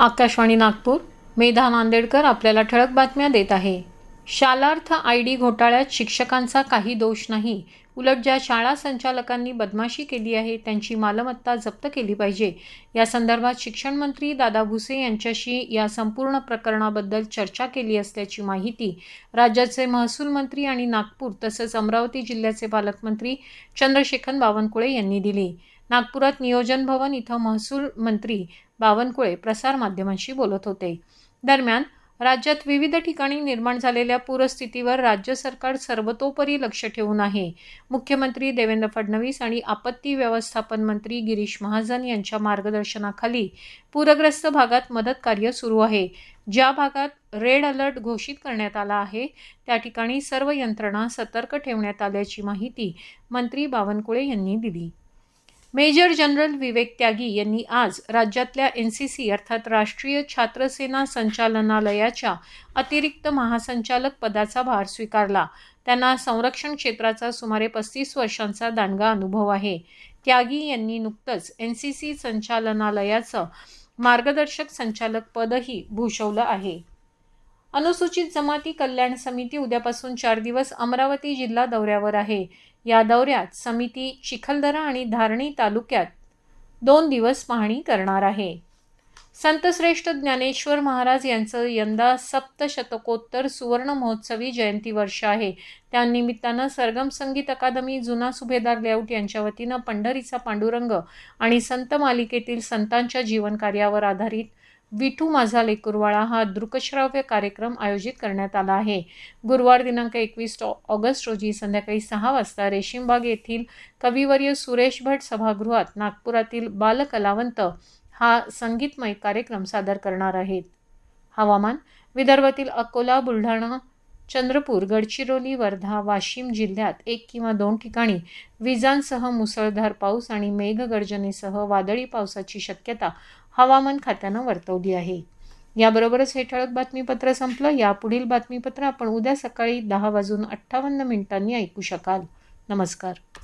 आकाशवाणी नागपूर मेधा नांदेडकर आपल्याला ठळक बातम्या देत आहे. शालार्थ आय डी घोटाळ्यात शिक्षकांचा काही दोष नाही. उलट ज्या शाळा संचालकांनी बदमाशी केली आहे त्यांची मालमत्ता जप्त केली पाहिजे. या संदर्भात शिक्षण मंत्री दादा भुसे यांच्याशी या संपूर्ण प्रकरणाबद्दल चर्चा केली असल्याची माहिती राज्याचे महसूल मंत्री आणि नागपूर तसंच अमरावती जिल्ह्याचे पालकमंत्री चंद्रशेखर बावनकुळे यांनी दिली. नागपुरात नियोजन भवन इथं महसूल मंत्री बावनकुळे प्रसारमाध्यमांशी बोलत होते. दरम्यान राज्यात विविध ठिकाणी निर्माण झालेल्या पूरस्थितीवर राज्य सरकार सर्वतोपरी लक्ष ठेवून आहे. मुख्यमंत्री देवेंद्र फडणवीस आणि आपत्ती व्यवस्थापन मंत्री गिरीश महाजन यांच्या मार्गदर्शनाखाली पूरग्रस्त भागात मदत कार्य सुरू आहे. ज्या भागात रेड अलर्ट घोषित करण्यात आला आहे त्या ठिकाणी सर्व यंत्रणा सतर्क ठेवण्यात आल्याची माहिती मंत्री बावनकुळे यांनी दिली. मेजर जनरल विवेक त्यागी यांनी आज राज्यातल्या एन सी सी अर्थात राष्ट्रीय छात्रसेना संचालनालयाच्या अतिरिक्त महासंचालक पदाचा भार स्वीकारला. त्यांना संरक्षण क्षेत्राचा सुमारे पस्तीस वर्षांचा दांडगा अनुभव आहे. त्यागी यांनी नुकतंच एन सी सी संचालनालयाचं मार्गदर्शक संचालक पदही भूषवलं आहे. अनुसूचित जमाती कल्याण समिती उद्यापासून चार दिवस अमरावती जिल्हा दौऱ्यावर आहे. या दौऱ्यात समिती चिखलदरा आणि धारणी तालुक्यात दोन दिवस पाहणी करणार आहे. संतश्रेष्ठ ज्ञानेश्वर महाराज यांचं यंदा सप्तशतकोत्तर सुवर्ण महोत्सवी जयंती वर्ष आहे. त्यानिमित्तानं सरगम संगीत अकादमी जुना सुभेदार लेआउट यांच्या वतीनं पंढरीचा पांडुरंग आणि संत मालिकेतील संतांच्या जीवनकार्यावर आधारित विठू माझा लेकुरवाळा हा दृकश्राव्य कार्यक्रम आयोजित करण्यात आला आहे. गुरुवार दिनांक एकवीस ऑगस्ट रोजी संध्याकाळी सहा वाजता रेशीमबाग येथील कविवर्य सुरेश भट सभागृहात नागपुरातील बालकलावंत हा संगीतमय कार्यक्रम सादर करणार आहेत. हवामान विदर्भातील अकोला बुलढाणा चंद्रपूर गडचिरोली वर्धा वाशिम जिल्ह्यात एक किंवा दोन ठिकाणी विजांसह मुसळधार पाऊस आणि मेघगर्जनेसह वादळी पावसाची शक्यता हवामान खात्यानं वर्तवली आहे. याबरोबरच हे ठळक बातमीपत्र संपलं. यापुढील बातमीपत्र आपण उद्या सकाळी दहा वाजून अठ्ठावन्न मिनिटांनी ऐकू शकाल. नमस्कार.